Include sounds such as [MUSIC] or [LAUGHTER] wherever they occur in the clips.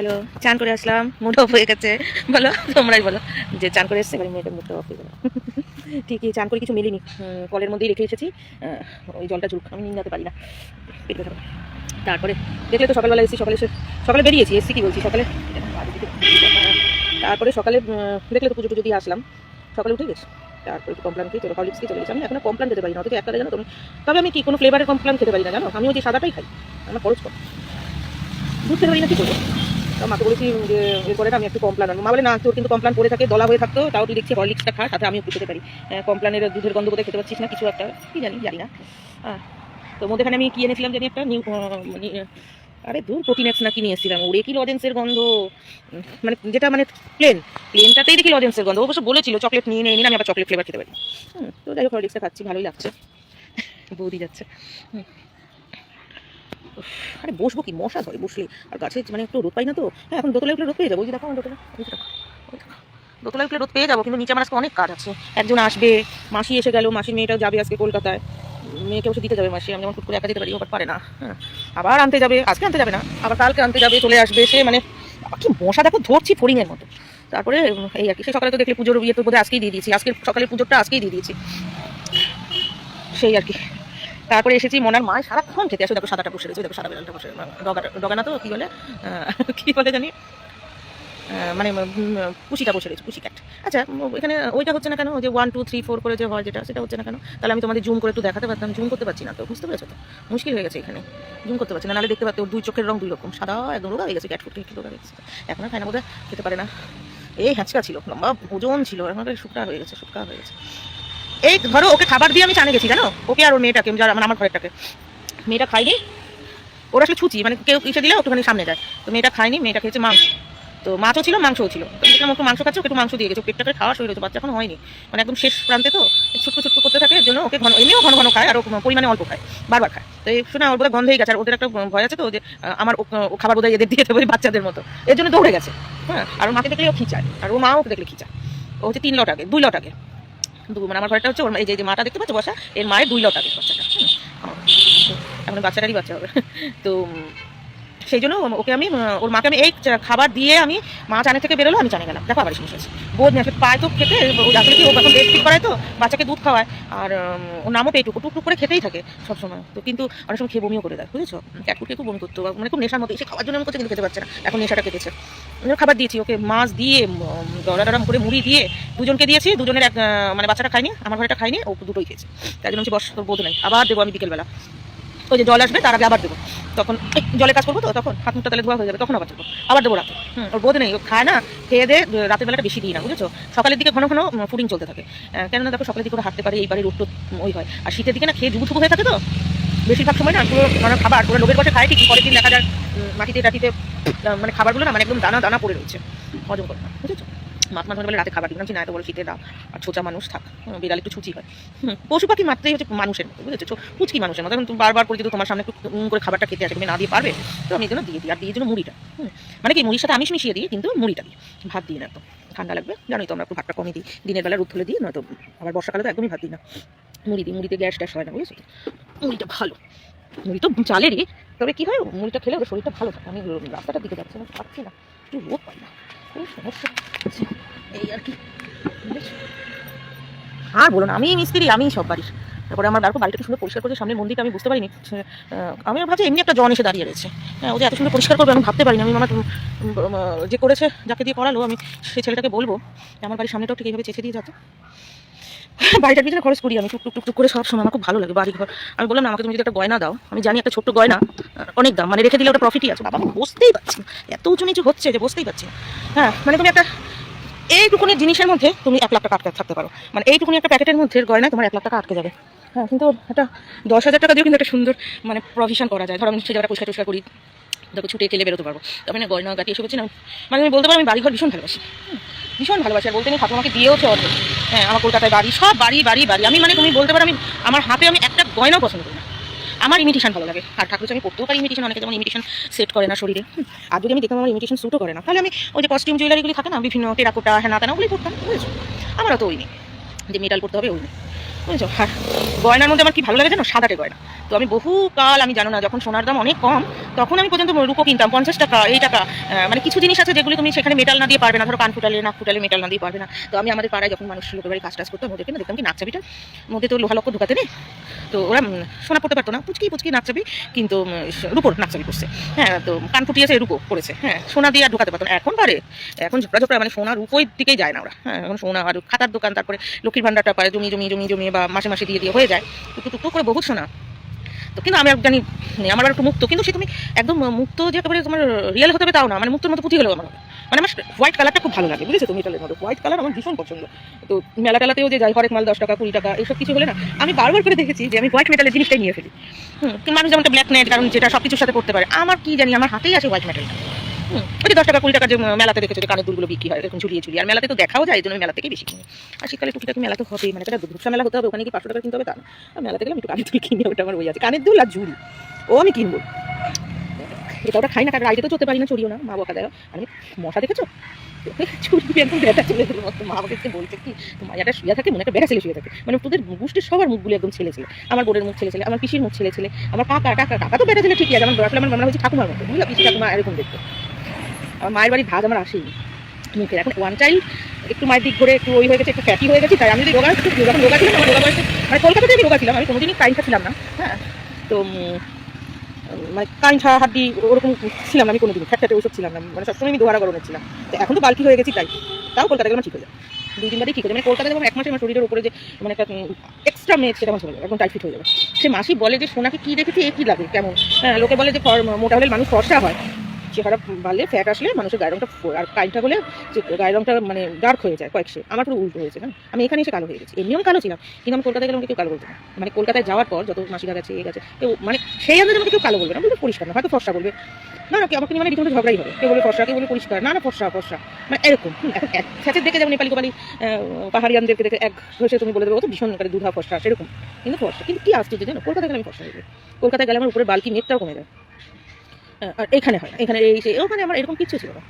Hello, চান করে আসলাম, mood হয়ে গেছে। বলো, তোমরাই বলো, যে চান করে এসছে, এবারে মেয়েটার মুডটা হয়ে গেল। ঠিকই, চান করে কিছু মিলিনি। কলের মধ্যেই রেখে এসেছি। ওই জলটা জুক আমি নিয়ে যেতে পারি না। তারপরে, দেখলে তো সকালবেলা এসেছি, সকালে সকালে বেরিয়েছি, এসছি কি বলছি? সকালে, তারপরে সকালে দেখলে তো পুজো টুজো দিয়ে আসলাম। সকালে উঠে গেছি। তারপরে একটু কমপ্লান খেয়ে চলো হলিক্স চলে গেছি। আমি এখনও কমপ্লান খেতে পারি না, অথচ একটা জানো তুমি তবে আমি কি, কোনো ফ্লেভারের কমপ্লান খেতে পারি না, জানো? আমি ওই যে সাদাটাই খাই, আমার খরচ কম। খেতে পারি না, কি করব? মাকে বলেছি যে এরপরে আমি একটু কমপ্লান আনব। মা বলে, না, তোর কিন্তু কমপ্লান পরে থাকে, দলা হয়ে থাকতো তাও তুই দেখছি হরলিক্সটা খা সাথে আমি একটু খেতে পারি কমপ্লানের দুধের গন্ধ বোধহয় খেতে পাচ্ছিস না, কিছু একটা, কি জানি জানি না। তো মধ্যেখানে আমি কি এনেছিলাম জানি একটা? নিউ আরে দূর প্রোটিনেক্স না কি নিয়ে এসেছিলাম। ওরে, কি লজেন্সের গন্ধ। মানে যেটা মানে প্লেন প্লেনটাতেই দেখি লজেন্সের গন্ধ। অবশ্য বলেছিল চকলেট নিয়ে নিয়ে নিলে আমি আবার চকলেট ফ্লেভার খেতে পারি। তো যাই হোক হরলিক্সটা খাচ্ছি, ভালোই লাগছে। বৌদি যাচ্ছে। হুম। আরে বসবো কি? মশা ধরে বসলে। আর গাছে মানে একটু রোদ পাই না তো? হ্যাঁ এখন দোতলায় উঠলে রোদ পেয়ে যাব। ওই যে দেখো আমার দোতলা। দোতলায় উঠলে রোদ পেয়ে যাব, কিন্তু নিচে আমার আজকে অনেক কাজ আছে। একজন আসবে, মাসি এসে গেল, মাসির মেয়েটাও যাবে আজকে কলকাতায়। মেয়েকে ওষুধ দিতে যাবে মাসি, আমি যেমন ফুট করে একা দিতে পারি ওবার পারে না। হ্যাঁ আবার আনতে যাবে, আজকে আনতে যাবে না, আবার কালকে আনতে যাবে, চলে আসবে। সে মানে কি মশা দেখো, ধরছি ফড়িংয়ের মতো। তারপরে এই আর কি সে সকালে তো দেখলে পুজোর ইয়ে তো বোধহয় আজকেই দিয়ে দিয়েছি। আজকে সকালের পুজোটা আজকেই দিয়ে দিয়েছি। সেই আর কি। তারপরে এসেছি মনার মায় সারাক্ষণ খেতে আসে। দেখো সাদাটা বসে রয়েছে, দেখো সাদা বেলালটা বসে ডগা ডগানা তো কী বলে? কী বলে জানি? মানে পুষিটা বসে রয়েছে পুষি ক্যাট আচ্ছা এখানে ওইটা হচ্ছে না কেন? যে ওয়ান টু থ্রি ফোর করে যে হয় যেটা, সেটা হচ্ছে না কেন? তাহলে আমি তোমাদের জুম করে একটু দেখাতে পারতাম। জুম করতে পারছি না তো, বুঝতে পেরেছ তো? মুশকিল হয়ে গেছে এখানে। জুম করতে পারছি না, নাহলে দেখতে পারতে দুই চোখের রং দুই রকম। সাদা একদম রোগা হয়ে গেছে ক্যাট ফুটকে একটু রোগা হয়ে গেছে। এখন আর খায় না, বোধহয়। খেতে পারে না। এই হ্যাঁচকা ছিল, লম্বা ওজন ছিল, এখন শুকনা হয়ে গেছে, শুকনা হয়ে গেছে। এই ধরো, ওকে খাবার দিয়ে আমি চানে গেছি, জানো? ওকে আর ওর মেয়েটাকে, যারা মানে আমার ঘরেরটাকে। মেয়েটা খাইনি ওরা আসলে ছুচি মানে কেউ ইসে দিলে একটুখানি সামনে যায়। তো মেয়েটা খায়নি, মেয়েটা খেয়েছে মাংস। তো মাছও ছিল, মাংসও ছিল। তো দেখলাম একটু মাংস খাচ্ছে, ওকে একটু মাংস দিয়ে গেছে পেটটাকে খাওয়া শুরু হয়েছে, বাচ্চা এখন হয়নি। মানে একদম শেষ প্রান্তে তো, ছুটকো ছুটকো করতে থাকে, এর জন্য ওকে ঘন, এমনিও ঘন ঘন খায়, আর পরিমাণে অল্প খায়, বারবার খায়। তো এই শুনে আমার বোধহয় গন্ধেই গেছে, আর ওদের একটা ভয় আছে তো, যে আমার, ও- খাবার বোধহয় এদের দিয়ে দেবে বাচ্চাদের মতো। এর জন্য দৌড়ে গেছে হ্যাঁ? আর মাকে দেখলে ও খিচায়, আর ও মাও ওকে দেখলে খিচায়। ও হচ্ছে তিন লট আগে, দুই লট আগে। মানে আমার ঘরটা হচ্ছে ওর এই যে- মাটা দেখতে পাচ্ছ বসা? এর মায়ের দুই লটা দেখতে বাচ্চাটা আমার। বাচ্চাটারই বাচ্চা হবে। তো সেই জন্য ওকে আমি ওর মাকে আমি এই খাবার দিয়ে আমি মা চানে থেকে বেরোলো, আমি জানে গেলাম। দেখো, আবার এসে বোধ আসলে পায় তো খেতে আসলে কি, ও এখন বেড ফিট করায় তো, বাচ্চাকে দুধ খাওয়ায়। আর ওর নামও পেটুকু টুকটুক করে খেতেই থাকে সবসময়। তো কিন্তু অনেক সময় খেয়ে বমিও করে দেয়, বুঝেছ? ক্যাটকুটকে খুব বমি করতো মানে খুব নেশার মতো এসে খাওয়ার জন্য আমি করছে কিন্তু খেতে পারছে না। এখন নেশাটা কেটেছে। খাবার দিয়েছি, ওকে মাছ দিয়ে ডরা ডরাম করে মুড়ি দিয়ে, দুজনকে দিয়েছি, দুজনের এক মানে বাচ্চাটা খায়নি, আমার ঘরেটা খায়নি, ও দুটোই খেয়েছে। তাই জন্য বস বোধ নেই। আবার দেবো আমি বিকেলবেলা। ওই যে জল আসবে, তার আগে আবার দেবো। তখন এই জলে কাজ করব তো, তখন হাত মুখটা তাহলে ধোয়া হয়ে যাবে, তখন আবার দেবো। আবার দেবো রাতে। ওর বোধ নেই, ও খায় না, খেয়ে দে রাতের বেলাটা বেশি দিই না, বুঝেছ? সকালের দিকে ঘন ঘন ফুডিং চলতে থাকে। কেননা দেখো, সকালের দিকে ওরা হাঁটতে পারে এইবারে রোদ টোদ ওই হয়। আর শীতের দিকে না, খেয়ে জুবু হয়ে থাকে তো। বেশিরভাগ সময় না, পুরো মানে খাবার পুরো লোকের বসে খায় ঠিকই, পরের দিন দেখা যায় মাটিতে, টাটিতে মানে খাবারগুলো না মানে একদম দানা দানা পড়ে রয়েছে। হজম করে না, বুঝেছ? মাছ মাছ বলে রাতে খাবার দিলাম না এত বড় শীতের রাত আর ছোচা মানুষ থাক। বিড়াল একটু ছুচি হয়। পশু পাখি মাত্রই হচ্ছে মানুষের মতো, বুঝেছ? পুচকি মানুষের মতো। তুমি বারবার করে যদি তোমার সামনে একটু করে খাবারটা খেতে আসে, তুমি না দিয়ে পারবে, তো আমি এই জন্য দিয়ে দিই। আর দিয়ে জন্য মুড়িটা মানে কি, মুড়ির সাথে আমিষ মিশিয়ে দিই, কিন্তু মুড়িটা দিই। ভাত দিই না তো, ঠান্ডা লাগবে, জানোই তো আমরা একটু ভাতটা কমই দিই। দিনের বেলা রোদ তুলে দিই, নয়তো আবার বর্ষাকালে তো একদমই ভাত দিই না। মুড়ি দিই মুড়িতে গ্যাস ট্যাস হয় না, বুঝেছ? মুড়িটা ভালো। মুড়ি তো চালেরই তবে কি হয়, মুড়িটা খেলে ওর শরীরটা ভালো থাকে। আমি রাস্তাটার দিকে যাচ্ছি না পাচ্ছি না। একটু না এই আর কি বুঝেছ? আর বলো না আমি মিস্ত্রি আমি সব বাড়ির। তারপরে আমার তারপর বাড়িটা সুন্দর পরিষ্কার করছে সামনে মন্দিরটা আমি বুঝতে পারিনি। আমি ভাবছি এমনি একটা জন এসে দাঁড়িয়ে রয়েছে। হ্যাঁ ও যে এত সুন্দর পরিষ্কার করবে, আমি ভাবতে পারিনি। আমি আমার যে করেছে, যাকে দিয়ে করালো, আমি সেই ছেলেটাকে বলব আমার বাড়ির সামনেটাও ঠিক এইভাবে চেঁচে দিয়ে যাতে বাড়িটার পিছনে খরচ করি আমি, টুক টুক করে সব সময়, আমার খুব ভালো লাগে বাড়ি ঘর আমি বললাম না, আমাকে তুমি যদি একটা গয়না দাও, আমি জানি একটা ছোট্ট গয়না অনেক দাম মানে রেখে দিলে ওটা প্রফিটই আছে। বাবা, আমি বসতেই পারছি এত উঁচু নিচু হচ্ছে যে বসতেই পারছি হ্যাঁ মানে তুমি একটা, এইটুকুনি জিনিসের মধ্যে তুমি এক লাখ টাকা আটকে থাকতে পারো। মানে এইটুকুনি একটা প্যাকেটের মধ্যে গয়না তোমার এক লাখ টাকা আটকে যাবে। হ্যাঁ কিন্তু একটা দশ হাজার টাকা দিয়েও কিন্তু একটা সুন্দর মানে প্রভিশন করা যায়। ধরো আমি সে জায়গাটা পরিষ্কার টুষ্কার করি। তারপর ছুটে খেলে বেরোতে পারব। তবে না গয়না গাটি এসে না। মানে আমি বলতে পারি আমি বাড়িঘর ভীষণ ভালোবাসি। ভীষণ ভালোবাসি। আর বলতে আমি ঠাকুমাকে দিয়েওছে অর্ধেক হ্যাঁ আমার কলকাতায় বাড়ি, সব বাড়ি বাড়ি বাড়ি। আমি মানে তুমি বলতে পারো আমি, আমার হাতে আমি একটা গয়নাও পছন্দ করি না। আমার ইমিটেশন ভালো লাগে। আর ঠাকুর আমি করতেও পারি ইমিটেশন অনেকে যেমন ইমিটেশন সেট করে না শরীরে। আর যদি আমি দেখতাম আমার ইমিটেশন স্যুটও করে না, তাহলে আমি ওই যে কস্টিউম জুয়েলারিগুলি থাকে না, বিভিন্ন টেরাকোটা হ্যাঁ না ওগুলি করতাম বুঝেছ? আমার অত ওই নেই। যে মেটাল করতে হবে, ওই নেই। বুঝেছ? আর গয়নার মধ্যে আমার কি ভালো লাগে জানো? সাদাটে গয়না। তো আমি বহু কাল, আমি জানো না, যখন সোনার দাম অনেক কম, তখন আমি পর্যন্ত রূপো কিনতাম। পঞ্চাশ টাকা, এই টাকা মানে কিছু জিনিস আছে যেগুলো তুমি সেখানে মেটাল না দিয়ে পারবে না। ধরো কান ফুটালে নাক ফুটালে মেটাল না দিয়ে পারবে না। তো আমি আমাদের পাড়ায় যখন মানুষ লোকের বাড়ি কাজ টাজ করতাম ওদেরকে না দেখতাম কি নাকচাবিটার মধ্যে তো লোহা লক্ষ ঢুকাতে নেই? তো ওরা সোনা পড়তে পারতো না। পুচকি পুচকি নাকচাবি কিন্তু রুপোর রূপোর নাকচাবি করছে হ্যাঁ তো কান ফুটিয়েছে, রূপো করেছে হ্যাঁ সোনা দিয়ে আর ঢুকাতে পারতো না। এখন পারে? এখন ঝোপড়া ঝোপড়া মানে সোনা রূপোর দিকেই যায় না ওরা। হ্যাঁ এখন সোনা আর খাতার দোকান, তারপরে লক্ষ্মীর ভান্ডারটা পায়, জমি জমি জমি জমি বা মাসে মাসে দিয়ে দিয়ে হয়ে যায় টুকটু টুকটু করে বহুত সোনা। তো কিন্তু আমি জানি, আমার আর একটু মুক্ত, কিন্তু সে তুমি একদম মুক্ত যে একেবারে তোমার রিয়েল হতে হবে তাও না মানে মুক্তর মতো পুঁথি হলেও আমার। মানে আমার হোয়াইট কালারটা খুব ভালো লাগে, বুঝেছ তুমি মেটালের মতো হোয়াইট কালার আমার ভীষণ পছন্দ। তো মেলা টেলাতেও যে যাই, হরেক মাল দশ টাকা, কুড়ি টাকা এইসব কিছু হলে না, আমি বারবার করে দেখেছি যে আমি হোয়াইট মেটালের জিনিসটাই নিয়ে ফেলি। হুম মানুষ যেমন ব্ল্যাক নেট কারণ যেটা সব কিছুর সাথে করতে পারে, আমার কি জানি, আমার হাতেই আছে হোয়াইট মেটালটা ওই যে দশ টাকা কুড়ি টাকা যে মেলাতে দেখেছ যে কানের দুলগুলো বিক্রি হয়, এরকম ঝুলিয়ে ঝুলিয়ে। আর মেলাতে তো দেখাও যায় জন্য মেলা থেকেই বেশি কিনি। আর শীতকালে টুকিটাকি মেলা তো হবেই মানে একটা ধূপসা মেলা হতে হবে, ওখানে কি পাঁচশো টাকা কিনতে হবে তা না। মেলাতে গেলে আমি একটু কানের দুল কিনে, ওটা আমার ওই আছে। কানের দুল আর ঝুড়ি, ও আমি কিনবো। এটা ওটা খাই না, কারণ রাইতে তো চলতে পারি না, চড়িও না, মা বকা দেয়। আমি মশা দেখেছ? একদম মতো মা বলছে কি একটা শুয়ে থাকে, মনে একটা ছেলে শুয়ে থাকে। মানে তোদের গোষ্ঠীর সবার একদম ছেলে ছেলে। আমার মুখ ছেলে ছেলে, আমার পিসির মুখ ছেলে ছেলে, আমার কাকা টাকা কাকা তো বেটা ছেলে ঠিকই আছে, আমার আসলে আমার মনে হচ্ছে ঠাকুমার মতো। বুঝলা, পিসি ঠাকুমা এরকম দেখতে। আমার মায়ের বাড়ির ভাত আমার আসেই। মুখের এখন ওয়ান চাইল্ড একটু মায়ের দিক ঘুরে একটু ওই হয়ে গেছে একটু ফ্যাটি হয়ে গেছে তাই আমি যদি রোগা একটু যখন রোগা ছিলাম আমার রোগা বয়সে মানে কলকাতাতে আমি রোগা ছিলাম আমি কোনোদিনই কাইন্সা ছিলাম না। হ্যাঁ। তো মানে কাইন্সা হাড্ডি ওরকম ছিলাম না আমি কোনোদিন ফ্যাট ফ্যাটে ওইসব ছিলাম না মানে সবসময় আমি দোহারা গরমের ছিলাম। তো এখন তো বালকি হয়ে গেছি তাই। তাও কলকাতা গেলাম ঠিক হয়ে যায় দুই তিন বারই ঠিক হয়ে যায় মানে কলকাতায় যখন এক মাসে আমার শরীরের উপরে যে মানে একটা এক্সট্রা মেদ সেটা আমার চলে যাবে একদম টাইট হয়ে যাবে। সে মাসি বলে যে সোনাকে কী দেখেছি এ কী লাগে কেমন? হ্যাঁ লোকে বলে যে মোটা হলে মানুষ ফর্সা হয়। চেহারা বাড়লে ফ্যাট আসলে মানুষের গায়ের ফো- আর কাইনটা হলে গায়ের রংটা মানে ডার্ক হয়ে যায় কয়েক shade। আমার পুরো উল্টো হয়েছে, না? আমি এখানে এসে কালো হয়ে গেছি। এমনিও আমি কালো ছিলাম, কিন্তু আমি কলকাতায় গেলে কেউ কালো বলতো না। মানে কলকাতায় যাওয়ার পর যত মাসিরা গেছে এ গেছে, কেউ মানে সেই আন্দাজে আমাকে কেউ কালো বলবে না। বলবে পরিষ্কার না, হয়তো ফর্সা বলবে। না না আমাকে মানে রীতিমতো ঝগড়াই হবে। কেউ বলে ফর্সা, কেউ বলে পরিষ্কার। না না, ফর্সা ফর্সা। মানে এরকম। এখন এক ফ্যাচের দেখে যেমন নেপালি কোপালি পাহাড়িয়ানদেরকে দেখে এক ঘষে তুমি বলে দেবে তো ভীষণ করে দুধা, ফর্সা, সেরকম। কিন্তু ফর্সা কিন্তু কি আসছে জানো? কলকাতায় গেলে আমি ফর্সা হয়ে কলকাতায় গেলে আমার উপরে বালকি মেঘটাও কমে যায়। আর এখানে হয় এখানে এই সেই ওখানে আমার এরকম কিচ্ছু ছিল না।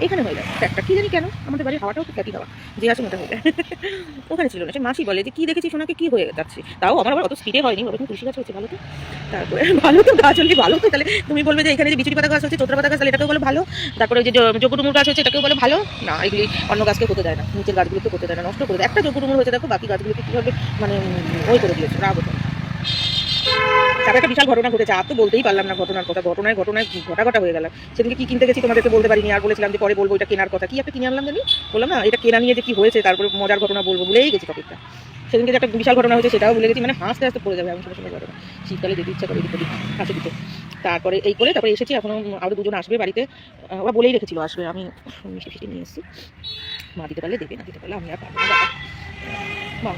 এখানে হয়ে যায় একটা কী জানি কেন, আমাদের বাড়ির হাওয়াটাও খ্যাতি হাওয়া যে আসে ওটা হয়ে যায় [LAUGHS] ওখানে ছিল না। সে মাসি বলে যে, কী দেখেছি সোনাকে? কী হয়ে যাচ্ছে? তাও আমার আবার অত স্পিডে হয়নি। ওরকম তুলসী গাছ হচ্ছে ভালো তো। তারপরে, [LAUGHS] ভালো তো গাছ হলে ভালো। তো তাহলে তুমি বলবে যে, এখানে যে বিচুরি পাতা গাছ হচ্ছে, চোত্রা পাতা গাছ, তাহলে এটাকেও বলে ভালো। তারপরে যে যোগুডুমুর গাছ হচ্ছে এটাকেও বলে ভালো। না, এগুলি অন্য গাছকে হতে দেয় না। নিচের গাছগুলোকে হতে দেয় না, নষ্ট করে দেয়। একটা যোগুডুমুর হয়েছে, দেখো বাকি গাছগুলোকে কীভাবে মানে ওই করে দিয়েছে, রাগ হতো তারপরে একটা বিশাল ঘটনা ঘটেছে, আর তো বলতেই পারলাম না ঘটনার কথা, ঘটনায় ঘটনায় ঘটা ঘটা হয়ে গেল। সেদিকে কি কিনতে গেছি তোমাদেরকে বলতে পারিনি, আর বলেছিলাম যে পরে বলব এটা কেনার কথা। কি একটা কিনে আনলাম জানি? বললাম, না, এটা কেনা নিয়ে যে কি হয়েছে, তারপরে মজার ঘটনা বলব ভুলেই গেছি টপিকটা সেদিনকে যে একটা বিশাল ঘটনা হয়েছে, সেটাও ভুলে গেছি মানে হাসতে হাসতে পড়ে যাবে এমন সময় সময় ঘটনা। শীতকালে যেতে ইচ্ছা করে দিতে হাসি দিতে তারপরে এই করে, তারপরে এসেছি, এখনও আরও দুজন আসবে বাড়িতে। ওরা বলেই রেখেছিল, আসবে, আমি মিষ্টি ফিষ্টি নিয়ে এসেছি। মা দিতে পারলে দেবে, না দিতে পারলে আমি আর পারব না মা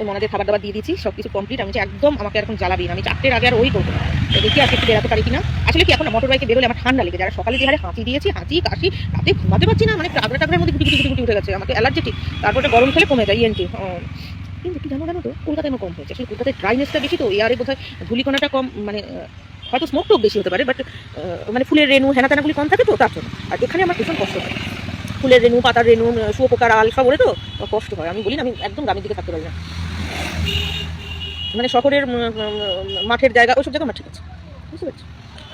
ওই মনাদের খাবার দাবার দিয়ে দিয়েছি সব কিছু কমপ্লিট আমি একদম আমাকে এখন জ্বালাবি না, আমি চারটের আগে আর ওই করব না। দেখি আজকে একটু বেরাতে পারি কিনা। আসলে কি, এখন মোটর বাইকে বেরোলে আমার ঠান্ডা লেগে যারা সকালে যে হাঁচি দিয়েছি, হাঁচি, কাশি, রাতে ঘুমাতে পারছি না মানে টাগরা টাগরের মধ্যে গুটি গুটি উঠে গেছে। আমাকে অ্যালার্জেটিক তারপরে গরম খেলে কমে যায় ইএনটি কিন্তু কি জানো জানো তো, কলকাতায় কম হয়েছে। আসলে কলকাতায় ড্রাইনেসটা বেশি তো এয়ারে বোধহয় ধুলিকণাটা কম মানে হয়তো স্মোকটাও বেশি হতে পারে বাট মানে ফুলের রেণু হেনা তেনাগুলি কম থাকে তো, তার জন্য। আর এখানে আমার ভীষণ কষ্ট হয়। ফুলের রেণু, পাতার রেণু শুয়োপোকার আল সব ওরে তো? কষ্ট হয়। আমি বলি না, আমি একদম গ্রামের দিকে থাকতে পারি না। মানে শহরের মাঠের জায়গা, ওইসব জায়গা আমার ঠিক আছে। বুঝতে পারছি?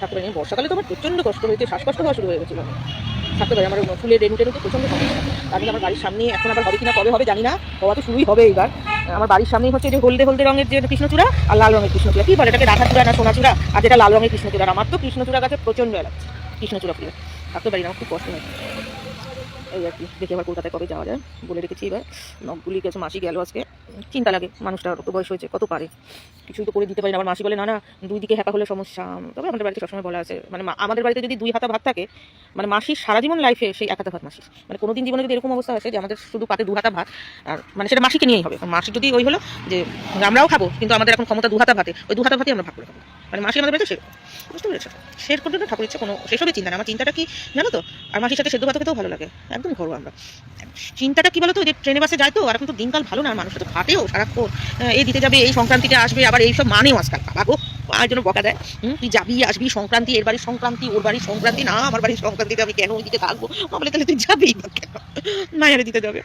তারপরে আমি বর্ষাকালে তো আমার প্রচণ্ড কষ্ট হয়েছে, শ্বাসকষ্ট হওয়া শুরু হয়ে গেছিল। থাকতে পারি আমার ফুলের রেণু টেনুতে প্রচণ্ড সমস্যা। তার আমার বাড়ির সামনে এখন আবার হবে কিনা, কবে হবে জানি না। হওয়া তো শুরুই হবে এইবার। আমার বাড়ির সামনেই হচ্ছে যে হলদে হলদে রঙের যে কৃষ্ণচূড়া আর লাল রঙের কৃষ্ণচূড়া। কি বলে এটাকে? রাধা চূড়া না সোনা চূড়া আর যেটা লাল রঙের কৃষ্ণচূড়া। আমার তো কৃষ্ণচূড়া গাছে প্রচণ্ড লাগছে কৃষ্ণচূড়া ফুলে। থাকতে পারি না খুব কষ্ট হয়। এই আর কি, দেখি আবার কলকাতায় কবে যাওয়া যায়, বলে রেখেছি এবার। নবগুলি গেছে, মাসি গেল আজকে। চিন্তা লাগে, মানুষটার কত বয়স হয়েছে, কত পারে? কিছুই তো করে দিতে পারি না। আমার মাসি বলে, না না, দুই দিকে হ্যাপা হলে সমস্যা। তবে আমাদের বাড়িতে সবসময় বলা আছে মানে আমাদের বাড়িতে যদি দুই হাতা ভাত থাকে মানে মাসির সারা জীবন লাইফে সেই এক হাতা ভাত মাসির। মানে কোনোদিন জীবনে যদি এরকম অবস্থা আসে যে আমাদের শুধু পাতে দু হাতা ভাত, আর মানে সেটা মাসিকে নিয়েই হবে। মাসির যদি ওই হলো যে, আমরাও খাব, কিন্তু আমাদের এখন ক্ষমতা দু হাতা ভাতে, ওই দু হাতা ভাতই আমরা ভাগ করে খাব। মানে মাসি আমাদের বাড়িতে সেরকম। বুঝতে পেরেছ? না ঠাকুর ইচ্ছে কোনো সেসবই চিন্তা না আমার চিন্তাটা কি, জানো তো? আর মাসির সাথে সেদ্ধ ভাত খেতেও ভালো লাগে। একদম ঘরোয়া আমরা চিন্তাটা কি বলতো? যে ট্রেনে বাসে যায় তো আর এখন তো দিনকাল ভালো না আর মানুষটা তো হাতেও সারাক্ষণ এই দিতে যাবে এই সংক্রান্তিতে আসবে আবার এইসব মানেও আজকাল। বাবা গো মায়ের জন্য বকা দেয়? তুই যাবি আসবি সংক্রান্তি এর বাড়ির সংক্রান্তি ওর বাড়ির সংক্রান্তি না আমার বাড়ির সংক্রান্তিতে আমি কেন ওইদিকে থাকব? মা বলে তাহলে তুই যাবি কেন? মায়ের দিতে যাবে।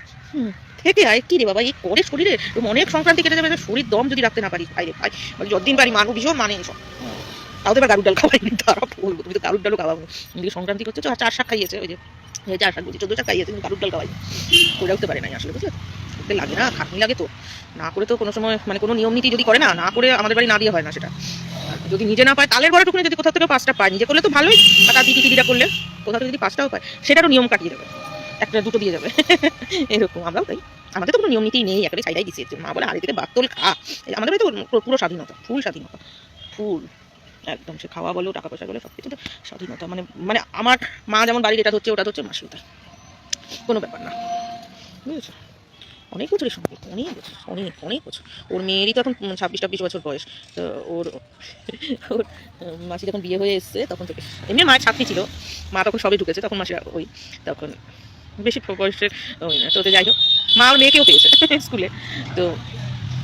থেকে আয় কি রে বাবা এই করে শরীরে? অনেক সংক্রান্তি কেটে যাবে শরীর দম যদি রাখতে না পারিস বাইরে ভাই বলে যতদিন পারি মানুষ ভীষণ মানে হুম, তাও তো এবার গাড়ুর ডাল খাওয়াইনি, তারা বলব, তুমি তো গারুর ডালও খাওয়াবো এদিকে সংক্রান্তি করছে, তো চার শাক খাইয়েছে, ওই যে চার শাক বলছি, চোদ্দ শাক খাইয়েছে, কিন্তু গাড়ুর ডাল খাওয়াইনি। করে উঠতে পারে নাই আসলে, বুঝলে? করতে লাগে না, খাটনি লাগে তো। না করে তো কোনো সময় মানে কোনো নিয়ম নীতি যদি করে না না করে আমাদের বাড়ি না দিয়ে হয় না সেটা। যদি নিজে না পায়, তালের বড় টুকুনি যদি কোথাও থেকে পাঁচটা পায়, নিজে করলে তো ভালোই আর তার দিদি দিদিরা করলে, কোথাও থেকে যদি পাঁচটাও পায়, সেটারও নিয়ম কাটিয়ে দেবে। একটা দুটো দিয়ে যাবে। [LAUGHS] এরকম, আমরাও তাই। আমাদের তো কোনো নিয়ম নীতি নেই, একেবারে সাইডাই দিচ্ছে মা বলে আড়ি থেকে বাত্তল খা। আমাদের পুরো- পুরো স্বাধীনতা, ফুল স্বাধীনতা, ফুল। একদম সে খাওয়া বলো টাকা পয়সা বলো সব কিছুতে স্বাধীনতা। মানে মানে আমার মা যেমন বাড়ির এটা হচ্ছে ওটা হচ্ছে তাই কোনো ব্যাপার না। বুঝেছ? অনেক বছরের সম্পর্ক, অনেক বছর, অনেক অনেক বছর। ওর মেয়েরই তো এখন ছাব্বিশ, টাব্বিশ বছর বয়স। তো ওর ওর মাসি যখন বিয়ে হয়ে এসছে, তখন থেকে এমনি মায়ের ছাত্রী ছিল। মা তখন সবে ঢুকেছে, তখন মাসি ওই, তখন বেশি বয়সের ওই না। তো যাই হোক, মা ওর মেয়েকেও পেয়েছে [LAUGHS] স্কুলে। তো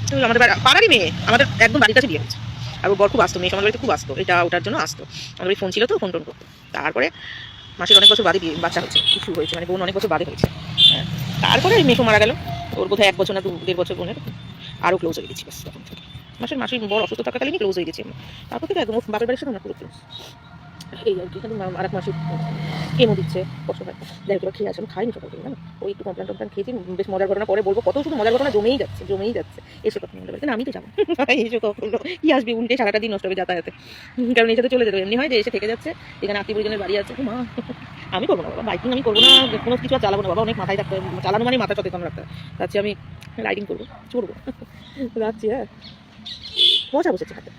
তো আমাদের পাড়ারই মেয়ে, আমাদের একদম বাড়ির কাছে বিয়ে হয়েছে। আর ওর বর খুব আসতো মেয়ে সমাজ বাড়িতে খুব আসতো। এটা ওটার জন্য আসতো। আমাদের ফোন ছিল তো ফোন টোন করতো। তারপরে মাসের অনেক বছর বাদে বাচ্চা হয়েছে কিছু হয়েছে মানে বোন অনেক বছর বাদে হয়েছে। হ্যাঁ তারপরে ওই মেশো মারা গেল। ওর বোধহয় এক বছর না দু, দেড় বছর বোনের আরও ক্লোজ হয়ে গেছি ব্যাস তখন থেকে। মাসের, মাসির বড় অসুস্থ থাকাকালীনই ক্লোজ হয়ে গেছি তারপর থেকে একদম বাপের বাড়ির সাথে আমরা পুরো ক্লোজ এই আর কি আর এক মাসির কেমো দিচ্ছে, কষ্ট হয়। যাই হোক খেয়ে আমি খাইনি সকাল থেকে, জানো? ওই একটু কমপ্লেন টমপ্লেন খেয়েছি বেশ মজার ঘটনা পরে বলব। কত শুধু মজার ঘটনা, জমেই যাচ্ছে জমেই যাচ্ছে। এসে কথা বলতে আমি তো যাব। [LAUGHS] এসে কখন। কি আসবে উল্টে, সারাটা দিন নষ্ট হবে যাতায়াতে। কারণ এসে তো চলে যেতে এমনি হয় যে এসে থেকে যাচ্ছে, এখানে আত্মীয় পরিজনের বাড়ি আছে। মা, আমি করব না, বাবা। বাইকিং আমি করব না, কোনো কিছু আর চালাবো না। বাবা, অনেক মাথায় থাকতে। চালানো মানে মাথা সচেতন রাখতে। যাচ্ছি আমি রাইডিং করব, চড়বো। যাচ্ছি হ্যাঁ। মজা বসেছে হাতে।